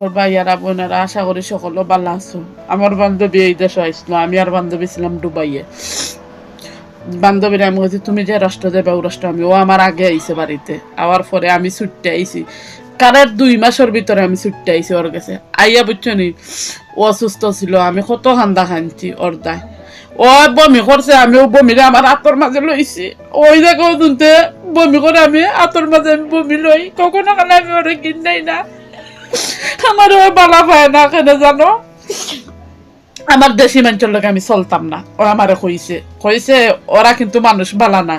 ভাইয়ারা, বোনেরা, আশা করি সকলে ভালো আছো আমার বান্ধবী এই দেশে আসলো, আমি আর বান্ধবী ছিলাম দুবাইয়ে বান্ধবীরা আমি বলছি তুমি যে রাষ্ট্র দেবে, ও রাষ্ট্র আমি, ও আমার আগে আইছে বাড়িতে। আওয়ার পরে আমি ছুটতে আইছি। কারের দুই মাসের ভিতরে আমি ছুটতে আইছি ওর কাছে। আইয়া বুঝছ নি, ও অসুস্থ ছিল, আমি কত খান্দা খানছি ওর দায়। ও বমি করছে, আমি ও বমিরে আমার হাতর মাঝে লইছি। ওই দেখো শুনতে বমি করে আমি হাতর মাঝে আমি বমি লই। কখনো কালে আমি ওরে কিনাই না। আমার ওই বালা পায় না কেন জানো? আমার দেশি মানুষের লোক আমি চলতাম না। ও আমারে কইছে। কইছে, ওরা কিন্তু মানুষ বালা না।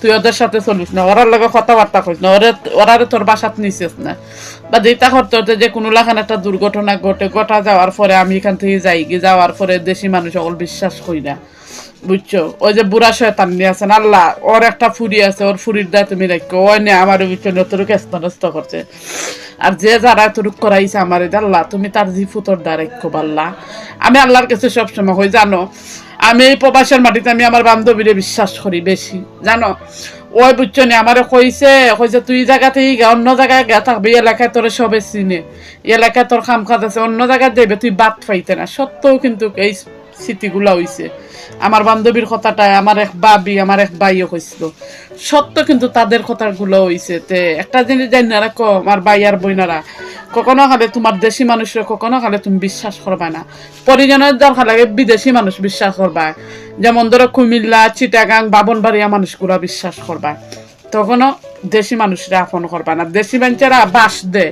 তুই ওদের সাথে চলিস না, ওরার লগে কথাবার্তা কইস না, ওরে ওরারে তোর বাসাত নিছিস না। বা যেটা করতে যে কোনো লাখান একটা দুর্ঘটনা ঘটে, ঘটা যাওয়ার পরে আমি এখান থেকে যাই, গিয়ে যাওয়ার পরে দেশি মানুষ সকল বিশ্বাস করি না। বুঝছ? ওই যে বুড়া শয়তান নিয়ে আছেন আল্লাহ, ওর একটা ফুরি আছে, ওর ফুরির দায় তুমি রাখো, ওই নে আমার বুঝছ নতুন কেস্ত নষ্ট করছে। আর যে যারা এতটুক করাইছে আমার, আল্লাহ, তুমি তার জি ফুতর দ্বারা রাখো আল্লাহ আমি আল্লাহর কাছে সবসময় হই জানো আমি এই প্রবাসের মাটিতে আমি আমার বান্ধবীরে বিশ্বাস করি বেশি। জানো? ওই বুঝছ নি, আমারে কইছে কইছে, তুই জায়গাতে গা অন্য জায়গায় গা থাকবি এলাকায় তোর সবে চিনে। এলাকায় তোর খাম খাত আছে, অন্য জায়গায় দেবে, তুই বাদ পাইতে না। সত্ত্বেও কিন্তু এই স্মৃতিগুলা হইছে। আমার বান্ধবীর কথাটাই আমার এক বাবি আমার এক ভাইও কইছিল সত্য কিন্তু তাদের কথাগুলো হইছে তে, একটা জিনিস জানি না রাখো আমার ভাই আর বইনারা কখনো খালে তোমার দেশি মানুষরা কখনো খালে তুমি বিশ্বাস করবা না। পরিজনের দরকার লাগে বিদেশি মানুষ বিশ্বাস করবা। যেমন ধরো কুমিল্লা, চিটাগাং, বাবনবাড়িয়া মানুষগুলা বিশ্বাস করবা। তখনও দেশি মানুষরা আপন করবা না। দেশি মানুষেরা বাস দে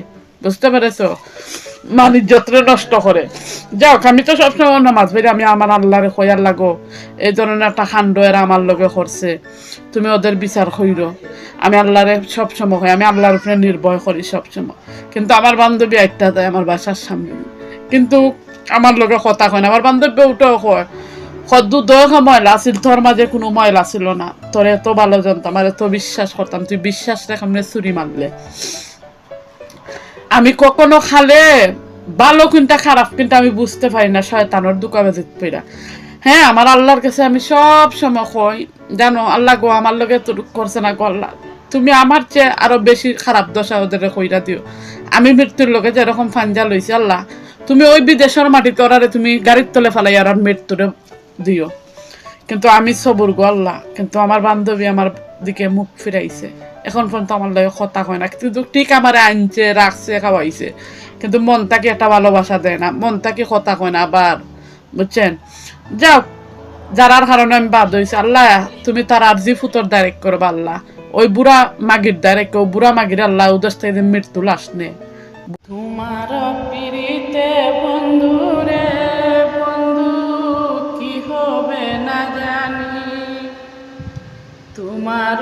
বুঝতে পেরেছ? মানিজ্যত্রে নষ্ট করে। যাও আমি তো সবসময় নামাজ পড়ি আমি আমার আল্লাহরে কয়ার লাগো। এই ধরনের একটা কাণ্ড এরা আমার লগে করছে। তুমি ওদের বিচার কইর। আমি আল্লাহরে সবসময় কই, আমি আল্লাহর উপরে নির্ভয় করি সবসময়। কিন্তু আমার বান্ধবী একটা দেয়, আমার বাসার সামনে। কিন্তু আমার লগে কথা কয় না, আমার বান্ধবী ওটাও কয় সদ্দু দশ ময়লা আছিল, তোর মাঝে কোনো ময়লা ছিল না। তোর এত ভালো জানতাম, আর এত বিশ্বাস করতাম, তুই বিশ্বাস রেখে চুরি মারলে। আমি কখনো খালে ভালো কোনটা, খারাপ কিন্তু আমি বুঝতে পারি না, শয়তানোর দোকানে না। হ্যাঁ আমার আল্লাহর কাছে আমি সব সময় কই, জানো, আল্লাহ গো, আমার লগে তো করছে না গো আল্লাহ। তুমি আমার চেয়ে আরও বেশি খারাপ দশা ওদের কইরা দিও। আমি মৃত্যুর লোকে যেরকম ফাঞ্জা লইছি, আল্লাহ, তুমি ওই বিদেশের মাটিতে ওরারে তুমি গাড়ির তলে ফেলাই আর মৃত্যুরে দিও। কিন্তু আমি সবুর গো আল্লাহ, কিন্তু আমার বান্ধবী আমার দিকে মুখ ফিরাইছে। এখন পর্যন্ত আমার লগে কথা হয় না কিন্তু ঠিক আমার আনছে, রাখছে, খাওয়াইছে। কিন্তু মন তাকে একটা ভালোবাসা দেয় না। মন তাকে কথা কয় না আবার, বুঝছেন? যাও, যারার কারণে আমি বাদ হয়েছি আল্লাহ, তুমি তার আর্জি ফুতর ডাইরেক্ট করবা, আল্লাহ। ওই বুড়া মাগির ডাইরেক্ট ওই বুড়া মাগির আল্লাহ উদস থেকে মৃত্যু লাশ নে। তোমার পিড়িতে বন্ধু রে, বন্ধু, কি হবে না জানি। তোমার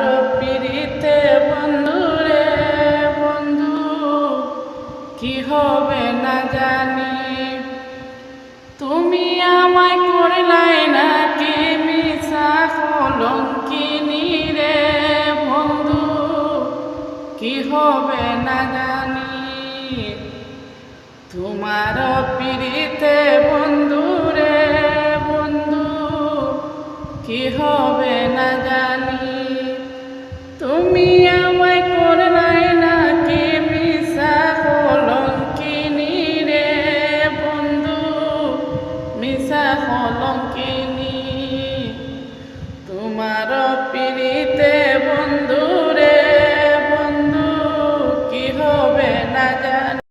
কি হবে না জানি। তুমি আমায় করলাই না কে মিশা কলঙ্কিনি রে বন্ধু। কি হবে না জানি। তোমার পীড়িতে বন্ধু রে বন্ধু। কি হবে না জানি। তুমি I don't know.